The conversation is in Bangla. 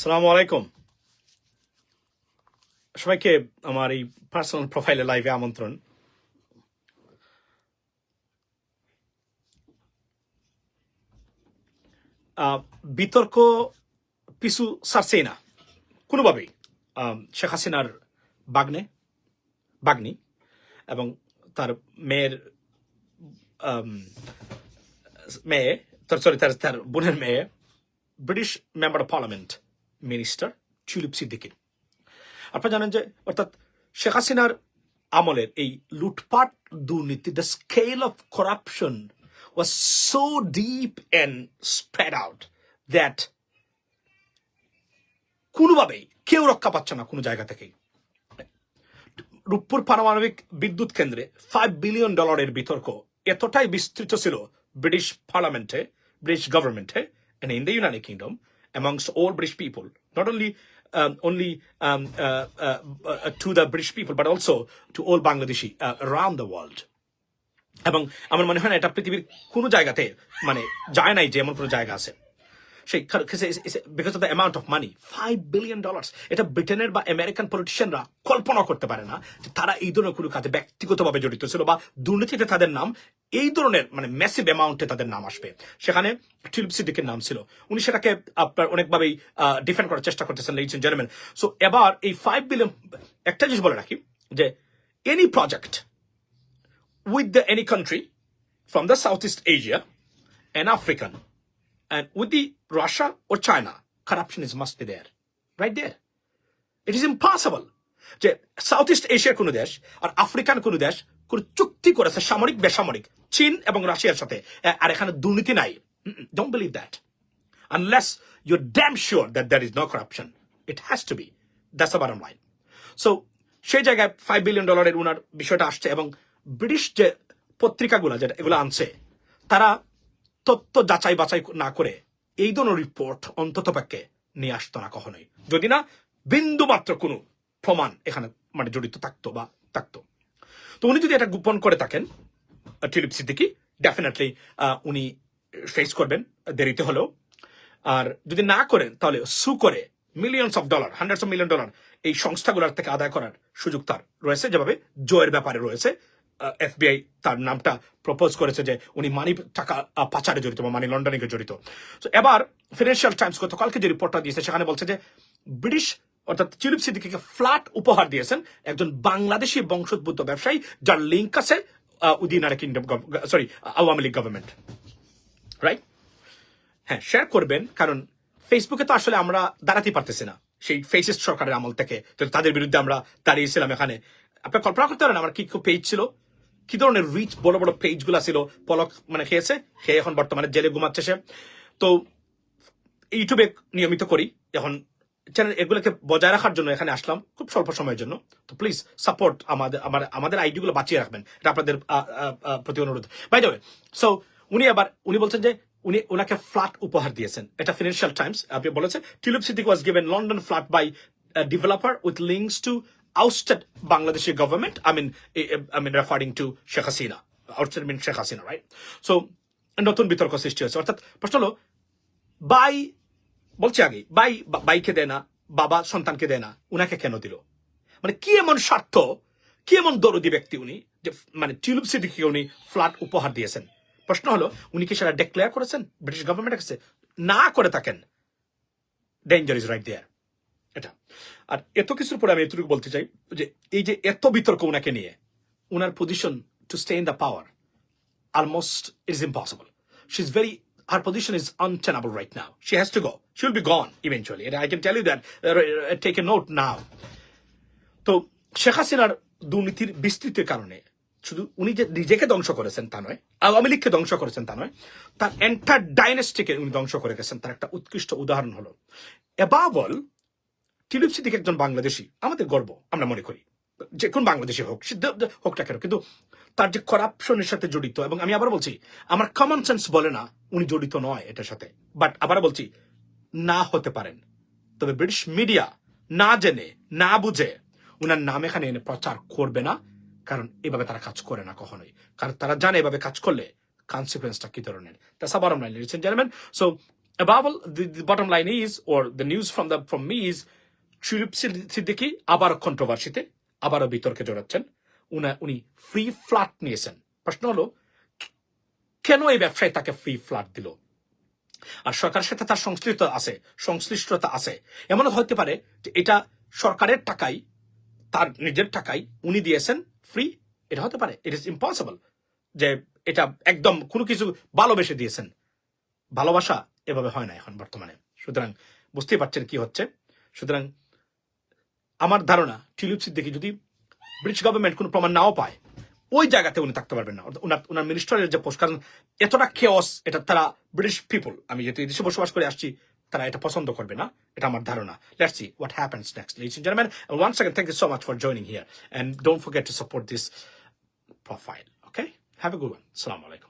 সালাম আলাইকুম সবাইকে আমার এই পার্সোনাল প্রোফাইলে লাইভে আমন্ত্রণ। বিতর্ক পিছু ছাড়ছেই না। কোনোভাবেই। শেখ হাসিনার বাগ্নে, বাগ্নি এবং তার মেয়ের মেয়ে, তার সরি তার তার বোনের মেয়ে, British member of parliament minister Tulip Siddiqui. আপনারা জানেন যে, অর্থাৎ শেখ হাসিনার আমলের এই লুটপাট দুর্নীতি the scale of corruption was so deep and spread out that কোনোভাবেই কেউ রক্ষা পাচ্ছে না কোনো জায়গা থেকেই। রূপপুর পারমাণবিক বিদ্যুৎ কেন্দ্রে ফাইভ বিলিয়ন ডলারের বিতর্ক এতটাই বিস্তৃত ছিল ব্রিটিশ পার্লামেন্টে, ব্রিটিশ গভর্নমেন্টে and in the United Kingdom amongst all British people, not only um, only um, uh, uh, uh, to the British people, but also to all Bangladeshi uh, around the world. এবং আমার মনে হয় না এটা পৃথিবীর কোনো জায়গাতে মানে যায় নাই যে এমন কোনো জায়গা আছে সেই because of the amount of money five billion dollars এটা ব্রিটেনের বা আমেরিকান পলিটিশিয়ানরা কল্পনা করতে পারে না যে তারা এই ধরনের কোনো কাজে ব্যক্তিগতভাবে জড়িত ছিল বা দুর্নীতিতে তাদের নাম এই ধরনের মানে ম্যাসিভ অ্যামাউন্টে তাদের নাম আসবে। সেখানে টিলিপ সিদ্দিকের নাম ছিল। উনি সেটাকে আপনার অনেকভাবেই ডিফেন্ড করার চেষ্টা করতেছেন লেডিস এন্ড জেন্টলম্যান সো এবার এই ফাইভ বিলিয়ন একটা জিনিস বলে রাখি যে any project with the, any country from the Southeast Asia and African and with the Russia or China, corruption is must be there. Right there. It is impossible. যে সাউথ ইস্ট এশিয়ার কোনো দেশ আর আফ্রিকান কোনো দেশ কোন চুক্তি করেছে সামরিক বেসামরিক চীন এবং রাশিয়ার সাথে আ- আর এখানে দুর্নীতি নাই don't believe that unless you're damn sure that there is no corruption. It has to be. That's the bottom line. So সেই জায়গায় ফাইভ বিলিয়ন ডলারের উনার বিষয়টা আসছে এবং ব্রিটিশ যে পত্রিকাগুলো যেটা এগুলো আনছে তারা তথ্য যাচাই বাছাই না করে এই ধরনের রিপোর্ট অন্তত পক্ষে নিয়ে আসতো না কখনোই। যদি না, বিন্দু মাত্র কোনো প্রমাণ এখানে মানে জড়িত থাকতো বা থাকতো। তো উনি যদি এটা গোপন করে থাকেন, টিলিপ সিদ্দিকি ডেফিনেটলি উনি ফেস করবেন, দেরিতে হলেও। আর যদি না করেন, তাহলে সু করে millions of dollar hundreds of million dollar এই সংস্থাগুলোর থেকে আদায় করার সুযোগ তার রয়েছে। যেভাবে জয়ের ব্যাপারে রয়েছে এফবিআই তার নামটা প্রপোজ করেছে যে উনি মানি টাকা পাচারে জড়িত বা মানি লন্ডারিং এ জড়িত। তো এবার ফিনান্সিয়াল টাইমস গতকালকে যে রিপোর্টটা দিয়েছে, সেখানে বলছে যে ব্রিটিশ, অর্থাৎ চিলিপ সিদ্দিকিকে ফ্ল্যাট উপহার দিয়েছেন একজন বাংলাদেশি বংশোদ্ভূত ব্যবসায়ী, যার লিঙ্ক আছে United Kingdom sorry Awami League government right হ্যাঁ শেয়ার করবেন, কারণ ফেসবুকে তো আসলে আমরা দাঁড়াতে পারতেছি না। সেই ফেসিস্ট সরকারের আমল থেকে, তো তাদের বিরুদ্ধে আমরা দাঁড়িয়েছিলাম এখানে। আপনার কল্পনা করতে পারেন আমার কি পেজ ছিল? কি ধরনের রিচ বড় বড় পেজগুলা ছিল? পলক মানে খেয়েছে? খেয়ে এখন বর্তমানে জেলে ঘুমাচ্ছে সে। তো ইউটিউবে নিয়মিত করি। এখন চ্যানেল এগুলোকে বজায় রাখার জন্য এখানে আসলাম খুব স্বল্প সময়ের জন্য। তো প্লিজ সাপোর্ট আমাদের আমার আমাদের আইডি গুলো বাঁচিয়ে রাখবেন। এটা আপনাদের প্রতি অনুরোধ। বাই দ্য সো উনি আবার, উনি বলছেন যে উনি ওনাকে ফ্ল্যাট উপহার দিয়েছেন। এটা ফিনান্সিয়াল টাইমস আপনি বলেছেন। Tulip Siddiq was given London flat by developer with links to ousted Bangladeshi government I mean I mean referring to Sheikh Hasina ousted mean Sheikh Hasina right so নতুন বিতর্ক সৃষ্টি হয়েছে। অর্থাৎ প্রশ্ন হলো, বাই, বলছি আগে, বাই বাইকে দেয় না, বাবা সন্তানকে দেয় না, উনাকে কেন দিল? মানে কি এমন স্বার্থ, কি এমন দরদি ব্যক্তি উনি, যে মানে টিউলিপ সিটিকে উনি ফ্ল্যাট উপহার দিয়েছেন? প্রশ্ন হলো, উনি কি সেটা ডিক্লেয়ার করেছেন? ব্রিটিশ গভর্নমেন্টের কাছে? না করে থাকেন। ডেঞ্জার ইজ রাইট দেয়ার এটা আর এত কিছুর পরে আমি এতটুকু বলতে চাই যে এই যে এত বিতর্ক ওনাকে নিয়ে ওনার position to stay in the power almost it is impossible. She's very her position is untenable right. She has to go. She will be gone eventually. And I can tell you that. Uh, uh, take a note now. তো শেখ হাসিনার দুর্নীতির বিস্তৃতির কারণে শুধু উনি যে নিজেকে ধ্বংস করেছেন তা নয় আওয়ামী লীগকে ধ্বংস করেছেন তা নয় তার এন্টার ডাইনেস্টিকে উনি ধ্বংস করে গেছেন তার একটা উৎকৃষ্ট উদাহরণ হলো এবাবল টিলিপ সিদ্দিক একজন বাংলাদেশি। আমাদের গর্ব আমরা মনে করি। যে কোন বাংলাদেশি হোক দ- দ- হোক না কেন কিন্তু তার যে করাপশনের সাথে জড়িত এবং আমি আবার বলছি আমার কমন সেন্স বলে না উনি জড়িত নয় এটার সাথে। বাট আবার বলছি না হতে পারেন। তবে ব্রিটিশ মিডিয়া না জেনে না বুঝে উনার নাম এখানে এনে প্রচার করবে না কারণ এভাবে তারা কাজ করে না কখনোই। কারণ তারা জানে এভাবে কাজ করলে কনসিকুয়েন্সটা কি ধরনের। That's a bottom line ladies and gentleman so above all, the, the bottom line is, news the news from the from me Siddiqui আবার কন্ট্রোভার্সিতে আবারও বিতর্কে জড়াচ্ছেন। উনা, উনি ফ্রি ফ্ল্যাট নিয়েছেন। প্রশ্ন হলো, কেন এই ব্যবসায়ী তাকে ফ্রি ফ্ল্যাট দিল? আর সরকারের সাথে তার সংশ্লিষ্ট আছে, সংশ্লিষ্টতা আছে। এমন হতে পারে যে এটা সরকারের টাকাই, তার নিজের টাকাই উনি দিয়েছেন ফ্রি এটা হতে পারে ইট ইজ ইম্পসিবল যে এটা একদম কোনো কিছু ভালোবেসে দিয়েছেন। ভালোবাসা এভাবে হয় না এখন বর্তমানে। সুতরাং বুঝতেই পারছেন কি হচ্ছে। সুতরাং আমার ধারণা, টিউলিপ সিদ্দিকি যদি ব্রিটিশ গভর্নমেন্ট কোনো প্রমাণ নাও পায়, ওই জায়গাতে উনি থাকতে পারবেন না। ওনার ওনার মিনিস্টারের যে পোস্ট কারণ এতটা খেয়স এটা তারা ব্রিটিশ পিপল আমি যেহেতু এই দেশে বসবাস করে আসছি, তারা এটা পছন্দ করবে না, এটা আমার ধারণা। Let's see what happens next ladies and gentleman one second thank you so much for joining here and don't forget to support this profile okay have a good one আসসালামু আলাইকুম